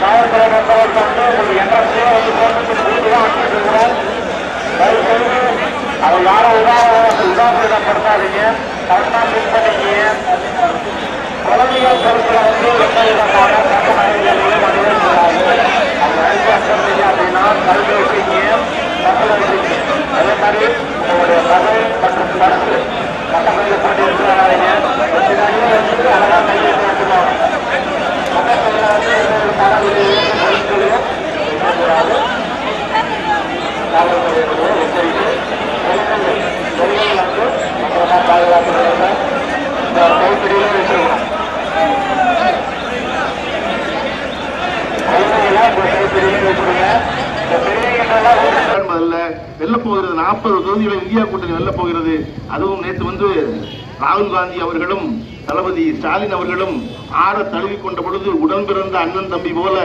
காவல்துறை நண்பர்கள் வந்து உங்களுக்கு என்ட்ரன்ஸ்லேயே வந்து போட்டு கூட்டி தான் அனுப்பிட்டு இருக்கிறோம். தயவு செய்து அதை யாரும் உதாரணம் உதாரணப்படுத்தாதீங்க கரெக்டாக ஃபிட் பண்ணிக்கிங்க குழந்தைகள் பொறுப்பில் வந்து எந்த விதமான சட்ட நடவடிக்கைகளையும் பண்ணவே கூடாது அது அழைப்பு அனுப்பிச்சீங்க அப்படின்னா கல்வி வச்சுக்கிங்க தகவல் வச்சுக்கிங்க அதே மாதிரி உங்களுடைய நகை மற்றும் கருத்து சட்டப்பையில் போட்டு இருக்கிறாங்க பின்னாடியே வச்சுட்டு அழகாக கையை வச்சுக்கோங்க பக்கத்தில் வந்து ஒரு தகவலையும் அல்ல. வெல்ல போகிறது நாற்பது தொகுதிகளை இந்தியா கூட்டணி வெல்ல போகிறது. அதுவும் நேற்று வந்து ராகுல் காந்தி அவர்களும் தளபதி ஸ்டாலின் அவர்களும் ஆற தழுவி கொண்ட பொழுது உடன் பிறந்த அண்ணன் தம்பி போல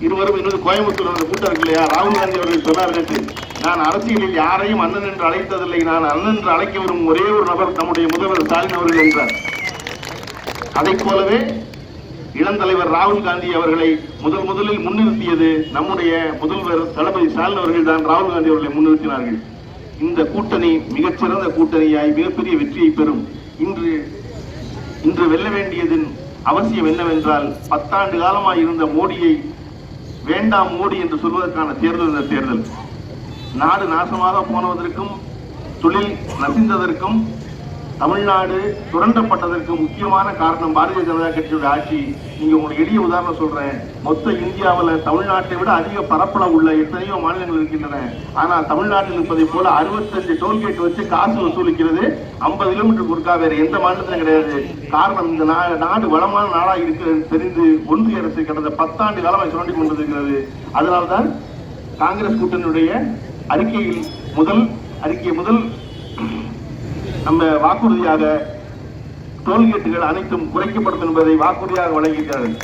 இருவரும் இன்னொரு கோயம்புத்தூர் அந்த கூட்டம் இருக்கு இல்லையா? ராகுல் காந்தி அவர்கள் சொன்னார் நேற்று நான் அரசியலில் யாரையும் அண்ணன் என்று அழைத்ததில்லை. நான் அண்ணன் என்று அழைக்க வரும் ஒரே ஒரு நபர் நம்முடைய முதல்வர் ஸ்டாலின் அவர்கள் என்றார். அதைப் போலவே இளந்தலைவர் ராகுல் காந்தி அவர்களை முதல் முதலில் முன்னிறுத்தியது நம்முடைய முதல்வர் தளபதி ஸ்டாலின் அவர்கள் தான் ராகுல் காந்தி அவர்களை முன்னிறுத்தினார்கள். இந்த கூட்டணி மிகச்சிறந்த கூட்டணியாய் மிகப்பெரிய வெற்றியை பெறும். இன்று இன்று வெல்ல வேண்டியதன் அவசியம் என்னவென்றால் பத்தாண்டு காலமாய் இருந்த மோடியை வேண்டாம் மோடி என்று சொல்வதற்கான தேர்தல் இந்த தேர்தல். நாடு நாசமாக போனதற்கும் தொழில் நசிந்ததற்கும் தமிழ்நாடு சுரண்டப்பட்டதற்கு முக்கியமான காரணம் பாரதிய ஜனதா கட்சியோட ஆட்சி. நீங்க உங்களுக்கு எளிய உதாரணம் சொல்றேன். மொத்த இந்தியாவில் தமிழ்நாட்டை விட அதிக பரப்பளவு உள்ள எத்தனையோ மாநிலங்கள் இருக்கின்றன. ஆனால் தமிழ்நாட்டில் இருப்பதை போல அறுபத்தஞ்சு டோல்கேட் வச்சு காசு வசூலிக்கிறது ஐம்பது கிலோமீட்டர் குறுக்கா வேற எந்த மாநிலத்திலும் கிடையாது. காரணம் இந்த நா- நாடு வளமான நாடாக இருக்கிறது தெரிந்து ஒன்றிய அரசு கடந்த பத்தாண்டு காலமாக சுரண்டி கொண்டிருக்கிறது. அதனால்தான் காங்கிரஸ் கூட்டணியுடைய அறிக்கையில் முதல் அறிக்கை முதல் நம்ம வாக்குறுதியாக டோல்கேட்டுகள் அனைத்தும் குறைக்கப்படும் என்பதை வாக்குறுதியாக வழங்கியிருக்கிறார்கள்.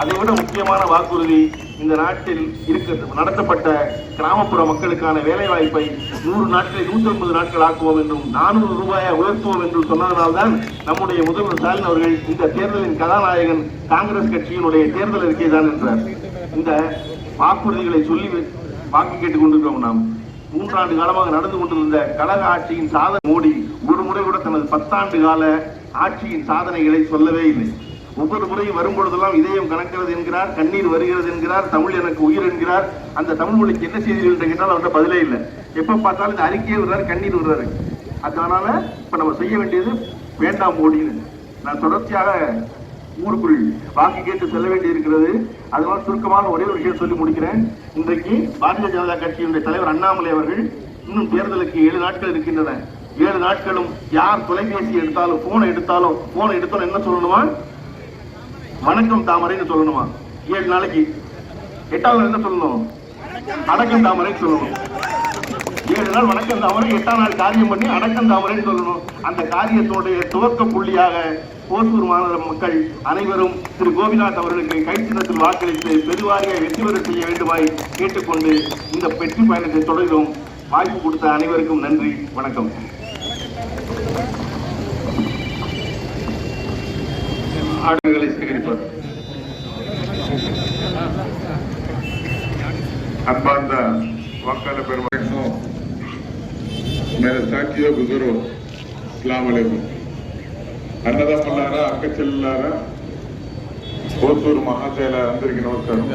அதை விட முக்கியமான வாக்குறுதி இந்த நாட்டில் இருக்க நடத்தப்பட்ட கிராமப்புற மக்களுக்கான வேலைவாய்ப்பை நூறு நாட்களை நூற்றி ஐம்பது நாட்கள் ஆக்குவோம் என்றும் நானூறு ரூபாயை உயர்த்துவோம் என்றும் சொன்னதனால்தான் நம்முடைய முதல்வர் ஸ்டாலின் அவர்கள் இந்த தேர்தலின் கதாநாயகன் காங்கிரஸ் கட்சியினுடைய தேர்தல் அறிக்கை தான் என்றார் இந்த வாக்குறுதிகளை சொல்லி வாக்கு கேட்டுக் கொண்டிருக்கிறோம் நாம். மூன்றாண்டு காலமாக நடந்து கொண்டிருந்த கழக ஆட்சியின் சாதனை மோடி ஒரு முறை கூட தனது பத்தாண்டு கால ஆட்சியின் சாதனைகளை சொல்லவே இல்லை. ஒவ்வொரு முறையும் வரும் பொழுதெல்லாம் இதயம் கணக்கிறது என்கிறார் கண்ணீர் வருகிறது என்கிறார் தமிழ் எனக்கு உயிர் என்கிறார். அந்த தமிழ் மொழிக்கு என்ன செய்தீர்கள் என்று கேட்டால் அவர்கிட்ட பதிலே இல்லை. எப்ப பார்த்தாலும் இந்த அறிக்கையே விடுறாரு கண்ணீர் விடுறாரு. அதனால இப்ப நம்ம செய்ய வேண்டியது வேண்டாம் மோடின்னு. நான் தொடர்ச்சியாக ஊருக்குள் வாக்கு கேட்டு செல்ல வேண்டி இருக்கிறது அதனால சுருக்கமான ஒரே ஒரு விஷயம் சொல்லி முடிக்கிறேன். இன்றைக்கு பாரதிய ஜனதா கட்சியினுடைய தலைவர் அண்ணாமலை அவர்கள் இன்னும் தேர்தலுக்கு ஏழு நாட்கள் இருக்கின்றன. ஏழு நாட்களும் யார் தொலைபேசி எடுத்தாலும் போனை எடுத்தாலும் போனை எடுத்தாலும் என்ன சொல்லணுமா? வணக்கம் தாமரைன்னு சொல்லணுமா? ஏழு நாளைக்கு. எட்டாவது நாள் என்ன சொல்லணும்? அடக்கம் தாமரைன்னு சொல்லணும். ஏழு நாள் வணக்கம் தாமரை எட்டாம் நாள் காரியம் பண்ணி அடக்கம் தாமரைன்னு சொல்லணும். அந்த காரியத்தோடைய துவக்க புள்ளியாக ஓசூர் மாநகர மக்கள் அனைவரும் திரு கோபிநாத் அவர்களுக்கு கைச்சின்னத்தில் வாக்களித்து பெருவாரியாக வெற்றி பெற செய்ய வேண்டுமாய் கேட்டுக்கொண்டு இந்த வெற்றி பயணத்தை தொடரும் வாய்ப்பு கொடுத்த அனைவருக்கும் நன்றி வணக்கம். ஆடுகளை சேகரிப்பார் அன்பார்ந்த வாக்காளர் பெருமகனும் சாட்சியோ குசுரோ இஸ்லாம் అన్నదమ్ములారా అక్క చెల్లెలారా కోతూరు మహాశైల అందరికీ నమస్కారం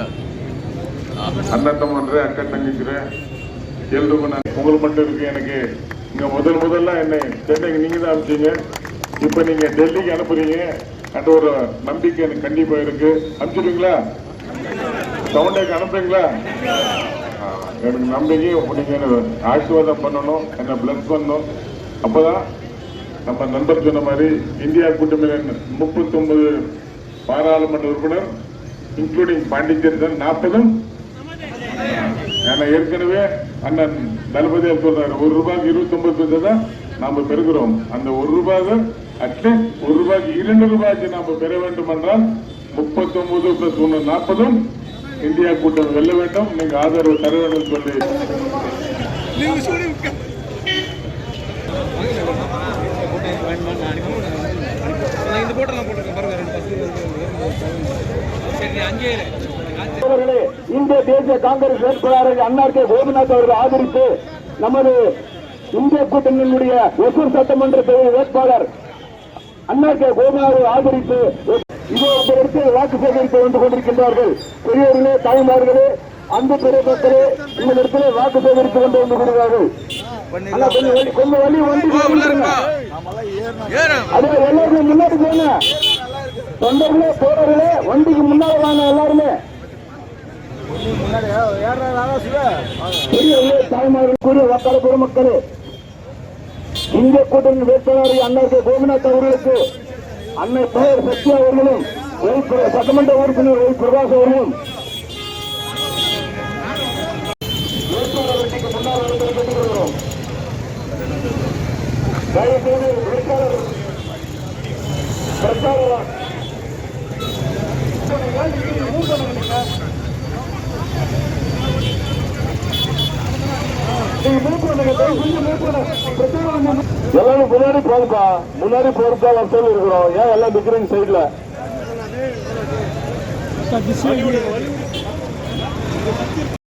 அண்ணத்தம்மன்றே அக்கா தங்கிக்கிறே எல்லோரும் நான் உங்கள் மட்டும் இருக்கு எனக்கு இங்க முதல் முதல்ல என்னை சென்னைக்கு நீங்க தான் அனுப்பிச்சீங்க இப்ப நீங்க டெல்லிக்கு அனுப்புறீங்க அந்த ஒரு நம்பிக்கை எனக்கு கண்டிப்பா இருக்கு அனுப்பிச்சிடுங்களா சவுண்டேக்கு அனுப்புறீங்களா ஆ, எனக்கு நம்பிக்கை நீங்க எனக்கு ஆசீர்வாதம் பண்ணணும் என்னை பிளஸ் பண்ணணும் அப்பதான் நம்ம நண்பர் சொன்ன மாதிரி இந்தியா கூட்டமைப்பின் முப்பத்தி ஒன்பது பாராளுமன்ற உறுப்பினர் இன்க்ளூடிங் பாண்டிச்சேரி தான் நாற்பதும். ஏன்னா ஏற்கனவே அண்ணன் தளபதியார் சொல்றாரு ஒரு ரூபாய்க்கு இருபத்தி ஒன்பது பைசா தான் நாம பெறுகிறோம். அந்த ஒரு ரூபாய் அட்லீஸ்ட் ஒரு ரூபாய்க்கு இரண்டு ரூபாய்க்கு நாம பெற வேண்டும் என்றால் முப்பத்தி ஒன்பது பிளஸ் ஒன்று நாற்பதும் இந்தியா கூட்டம் வெல்ல வேண்டும். நீங்க ஆதரவு தர வேண்டும் சொல்லி. அவர்களே இந்திய தேசிய காங்கிரஸ் வேட்பாளரை அன்னார்கே கோபிநாத் அவர்கள் ஆதரித்து நமது இந்திய கூட்டணியினுடைய ஒசூர் சட்டமன்ற தொகுதி வேட்பாளர் அன்னார்கே கோபிநாத் ஆதரித்து இதோ உங்களுக்கு வாக்கு சேகரித்து வந்து கொண்டிருக்கின்றார்கள். பெரியவர்களே தாய்மார்களே அந்த பெரிய மக்களே இந்த இடத்திலே வாக்கு சேகரித்து கொண்டு வந்து கொண்டிருக்கிறார்கள் கொஞ்சம் வழி- அதே எல்லாருமே முன்னாடி போங்க. தொண்டர்களே தோழர்களே வண்டிக்கு முன்னால வாங்க எல்லாருமே. பெரியவர்களே தாய்மார்கள் கூறிய இந்திய கூட்டணி வேட்பாளர் அண்ணருக்கு கோபிநாத் அவர்களுக்கு அன்னை பெயர் சக்தி அவர்களும் சட்டமன்ற உறுப்பினர் பிரகாஷ் அவர்களும். வேட்பாளர் வேட்பாளர் பிரச்சாரம் எல்லாரும் முன்னாடி போகுப்பா முன்னாடி போறதா வரிசையில் இருக்கிறோம். ஏன் எல்லாம் நிக்கிறீங்க சைட்ல